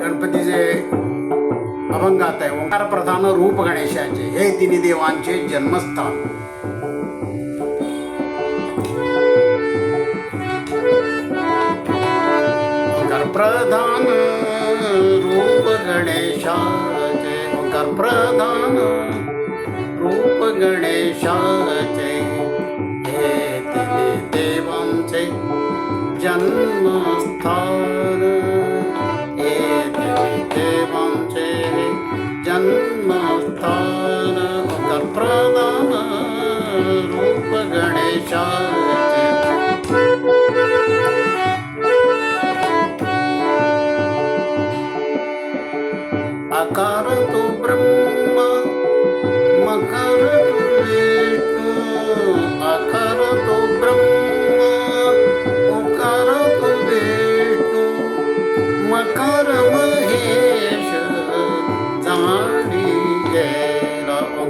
गणपतीचे अभंग गात आहे, ओंकार प्रधान रूप गणेशाचे, हे तिन्ही देवांचे जन्मस्थान. प्रधान रूप गणेशाचे, ओंकार प्रधान रूप गणेशाचे, हे तिन्ही देवांचे जन्मस्थान. देवांचे जन्मस्थान ओंकार प्रधान रूप गणेशाचे। अकार तो ब्रह्म मकर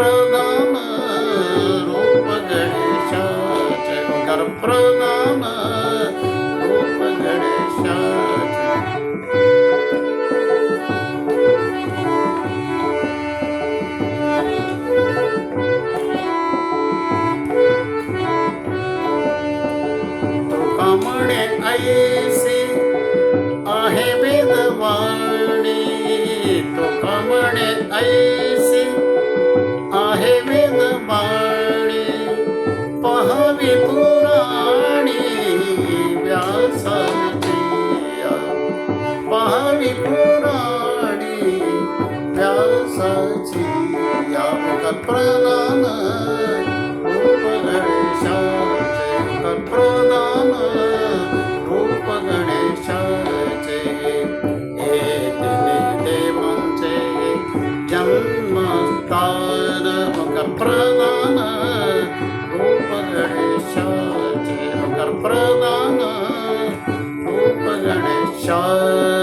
ओंकार प्रधान रूप गणेशाचे ओंकार प्रधान रूप गणेशाचे तुका म्हणे ऐसे आहे वेदवाणी तुका म्हणे ऐसे या प्रधान रूप गणेशाचे